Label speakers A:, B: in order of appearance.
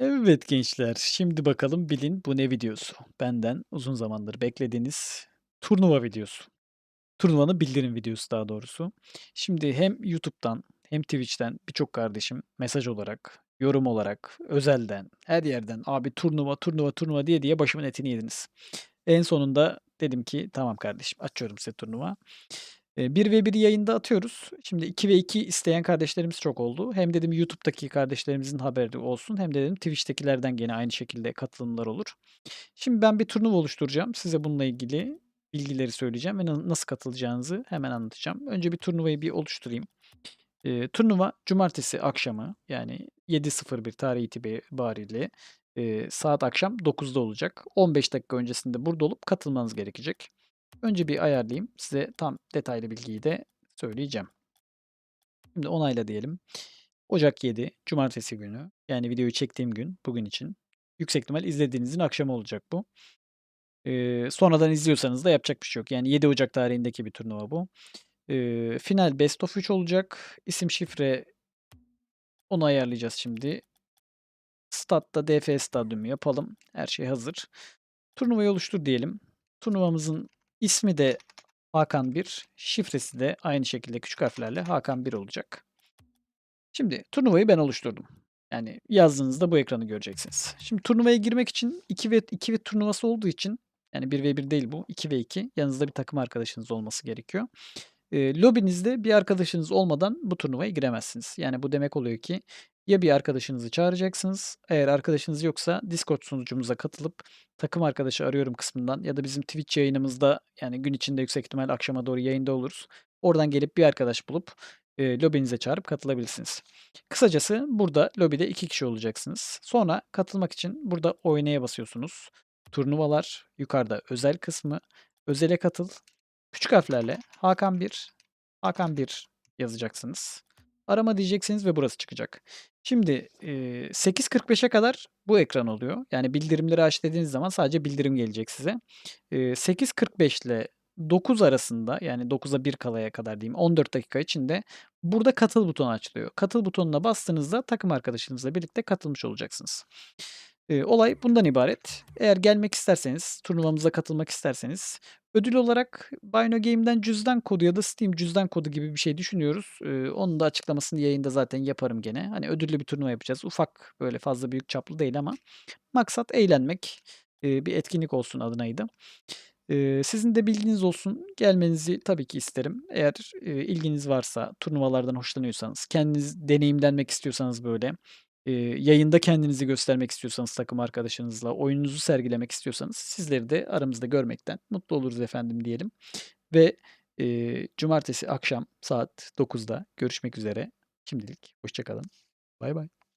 A: Evet gençler, şimdi bakalım bilin bu ne videosu? Benden uzun zamandır beklediğiniz turnuva videosu. Turnuvanın bildirim videosu daha doğrusu. Şimdi hem YouTube'dan hem Twitch'ten birçok kardeşim mesaj olarak, yorum olarak, özelden, her yerden abi turnuva, turnuva, turnuva diye diye başımın etini yediniz. En sonunda dedim ki tamam kardeşim açıyorum size turnuva. Eee, 1v1 yayında atıyoruz. Şimdi 2v2 isteyen kardeşlerimiz çok oldu. Hem dedim YouTube'daki kardeşlerimizin haberi olsun hem de dedim Twitch'tekilerden gene aynı şekilde katılımlar olur. Şimdi ben bir turnuva oluşturacağım. Size bununla ilgili bilgileri söyleyeceğim ve na nasıl katılacağınızı hemen anlatacağım. Önce bir turnuvayı bir oluşturayım. Eee, turnuva cumartesi akşamı yani 7.01 tarih itibariyle, eee, saat akşam 9'da olacak. 15 dakika öncesinde burada olup katılmanız gerekecek. Önce bir ayarlayayım. Size tam detaylı bilgiyi de söyleyeceğim. Şimdi onayla diyelim. Ocak 7, cumartesi günü. Yani videoyu çektiğim gün, bugün için. Yüksek ihtimal izlediğinizin akşamı olacak bu. Eee, sonradan izliyorsanız da yapacak bir şey yok. Yani 7 Ocak tarihindeki bir turnuva bu. Eee, final best of 3 olacak. İsim, şifre onu ayarlayacağız şimdi. Stad'da DF Stadyumu yapalım. Her şey hazır. Turnuvayı oluştur diyelim. Turnuvamızın ismi de Hakan 1, şifresi de aynı şekilde küçük harflerle Hakan 1 olacak. Şimdi turnuvayı ben oluşturdum. Yani yazdığınızda bu ekranı göreceksiniz. Şimdi turnuvaya girmek için 2 ve 2 ve turnuvası olduğu için yani 1v1 değil bu 2v2 yanınızda bir takım arkadaşınız olması gerekiyor. Eee, lobinizde bir arkadaşınız olmadan bu turnuvaya giremezsiniz. Yani bu demek oluyor ki ya bir arkadaşınızı çağıracaksınız. Eğer arkadaşınız yoksa Discord sunucumuza katılıp takım arkadaşı arıyorum kısmından ya da bizim Twitch yayınımızda yani gün içinde yüksek ihtimal akşama doğru yayında oluruz. Oradan gelip bir arkadaş bulup eee, lobinize çağırıp katılabilirsiniz. Kısacası burada lobide 2 kişi olacaksınız. Sonra katılmak için burada oynaya basıyorsunuz. Turnuvalar yukarıda özel kısmı. Özele katıl. Küçük harflerle Hakan 1, Hakan 1 yazacaksınız. Arama diyeceksiniz ve burası çıkacak. Şimdi eee 8.45'e kadar bu ekran oluyor. Yani bildirimleri aç dediğiniz zaman sadece bildirim gelecek size. Eee 8.45 ile 9 arasında yani 9'a 1 kalaya kadar diyeyim 14 dakika içinde burada katıl butonu açılıyor. Katıl butonuna bastığınızda takım arkadaşınızla birlikte katılmış olacaksınız. Olay bundan ibaret. Eğer gelmek isterseniz, turnuvamıza katılmak isterseniz ödül olarak Bino Game'den cüzdan kodu ya da Steam cüzdan kodu gibi bir şey düşünüyoruz. Onun da açıklamasını yayında zaten yaparım gene. Hani ödüllü bir turnuva yapacağız. Ufak, böyle fazla büyük çaplı değil ama maksat eğlenmek. Bir etkinlik olsun adınaydı. Sizin de bilginiz olsun. Gelmenizi tabii ki isterim. Eğer, ilginiz varsa, turnuvalardan hoşlanıyorsanız, kendiniz deneyimlenmek istiyorsanız böyle, eee, yayında kendinizi göstermek istiyorsanız takım arkadaşınızla, oyununuzu sergilemek istiyorsanız sizleri de aramızda görmekten mutlu oluruz efendim diyelim. Ve, eee, cumartesi akşam saat 9'da görüşmek üzere. Şimdilik hoşça kalın. Baybay.